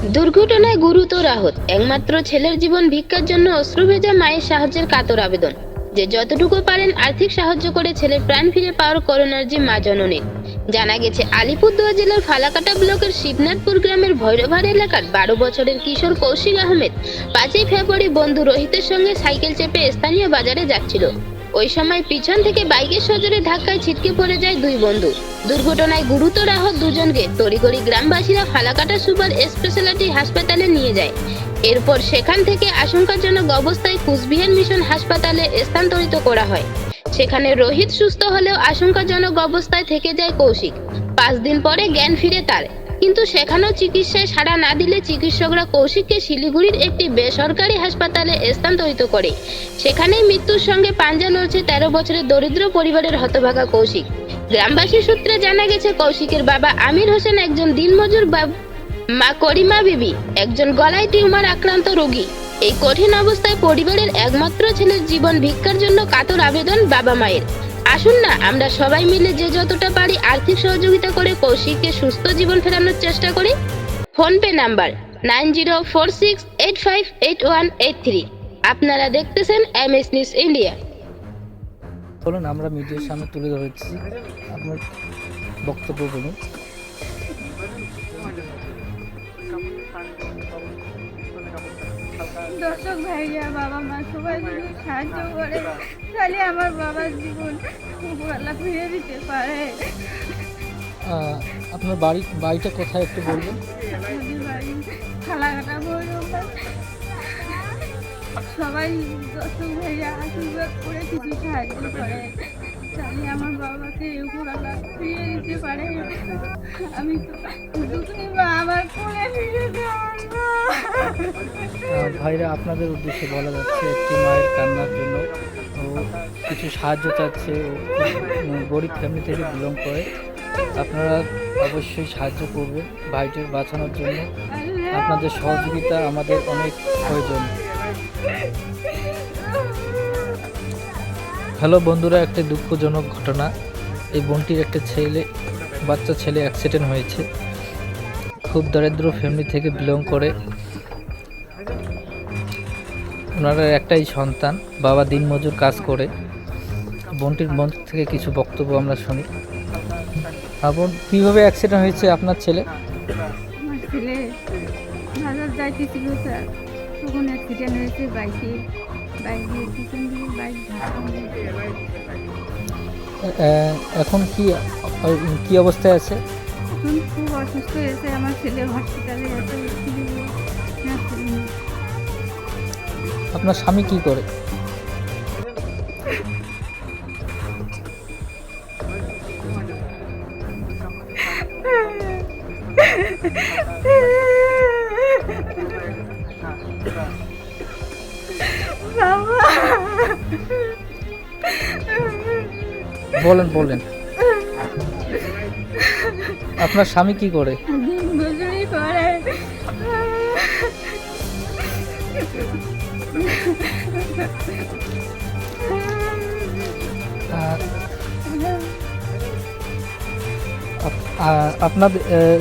দুর্ঘটনায় গুরুতর আহত একমাত্র ছেলের জীবন ভিক্ষার জন্য অশ্রু ভেজা মায়ের সাহায্যের কাতর আবেদন। যে যতটুকু পারেন আর্থিক সাহায্য করে ছেলের প্রাণ ফিরে পাওয়ার করোনার যে মা জননীর জানা গেছে আলিপুরদুয়া জেলার ফালাকাটা ব্লকের শিবনাথপুর গ্রামের ভৈরভার এলাকার বারো বছরের কিশোর কৌশিক আহমেদ পাঁচই ফেব্রুয়ারি বন্ধু রোহিতের সঙ্গে সাইকেল চেপে স্থানীয় বাজারে যাচ্ছিল। ওই সময় পিছন থেকে বাইকের সজোরে ধাক্কায় ছিটকে পড়ে যায় দুই বন্ধু। দুর্ঘটনায় গুরুতর আহত দুজনকে তড়িগড়ি গ্রামবাসীরা ফালাকাটা সুপার স্পেশালিটি হাসপাতালে নিয়ে যায়। এরপর সেখান থেকে আশঙ্কাজনক অবস্থায় কুচবিহার মিশন হাসপাতালে স্থানান্তরিত করা হয়। সেখানে রোহিত সুস্থ হলেও আশঙ্কাজনক অবস্থায় থেকে যায় কৌশিক। পাঁচ দিন পরে জ্ঞান ফিরে তার। কিন্তু সেখানেও চিকিৎসায় সাড়া না দিলে চিকিৎসকরা কৌশিককে শিলিগুড়ির একটি বেসরকারি হাসপাতালে স্থানান্তরিত করে। সেখানেই মৃত্যুর সঙ্গে পাঞ্জা লড়ছে তেরো বছরের দরিদ্র পরিবারের হতভাগা কৌশিক। গ্রামবাসী সূত্রে জানা গেছে, কৌশিকের বাবা আমির হোসেন একজন দিনমজুর মা করিমা বিবি, একজন গলায় টিউমার আক্রান্ত রোগী। এই কঠিন অবস্থায় পরিবারের একমাত্র ছেলের জীবন ভিক্ষার জন্য কাতর আবেদন বাবা মায়ের। আসুন না, আমরা সবাই মিলে যে যতটা পারি আর্থিক সহযোগিতা করে কৌশিককে সুস্থ জীবন ফেরানোর চেষ্টা করি। PhonePe number nine zero four six eight five eight one eight three. আপনারা দেখতেছেন এম এস নিউজ ইন্ডিয়া। বলুন আমরা মিডিয়ার সামনে তুলে ধরেছি। আপনার বক্তব্য বলুন। দর্শক ভাইয়া বাবা মা সবাই যদি সাহায্য করে। তাহলে আমার বাবার জীবন উপরওয়ালা ফিরে দিতে পারে। আপনার বাড়ি বাড়িটা কোথায় একটু বলবেন? খালাঘাটা ভৈরব সবাই দর্শক ভাইয়া আশীর্বাদ করে কিছু সাহায্য করে। তাহলে আমার বাবাকে উপরওয়ালা ফিরে দিতে পারে। আমি তো দুঃখী ভাইরা, আপনাদের উদ্দেশ্যে বলা যাচ্ছে, একটি মায়ের কান্নার জন্য ও কিছু সাহায্য চাচ্ছে ও গরিব ফ্যামিলি থেকে বিলং করে। আপনারা অবশ্যই সাহায্য করবেন ভাইটির বাঁচানোর জন্য। আপনাদের সহযোগিতা আমাদের অনেক প্রয়োজন। হ্যালো বন্ধুরা, একটা দুঃখজনক ঘটনা। এই বোনটির একটা ছেলে, বাচ্চা ছেলে অ্যাক্সিডেন্ট হয়েছে। খুব দরিদ্র ফ্যামিলি থেকে বিলং করে। ওনারা একটাই সন্তান বাবা দিনমজুর কাজ করে। বোনটির মন থেকে কিছু বক্তব্য আমরা শুনি। আপন কীভাবে অ্যাক্সিডেন্ট হয়েছে আপনার ছেলে? আমার ছেলে বাজার যাইতেছিল স্যার। তখন অ্যাক্সিডেন্ট হয়েছে বাইকে। বাইক দিয়ে পিছন দিয়ে বাইক ধাক্কা মেরেছে। আহ, এখন কি কি অবস্থায় আছে? এখন খুব অসুস্থ হয়েছে। আমার ছেলে হসপিটালে আছে আপনার স্বামী কি করে? বলেন বলেন। আপনার স্বামী কি করে? আপনাদের আহ,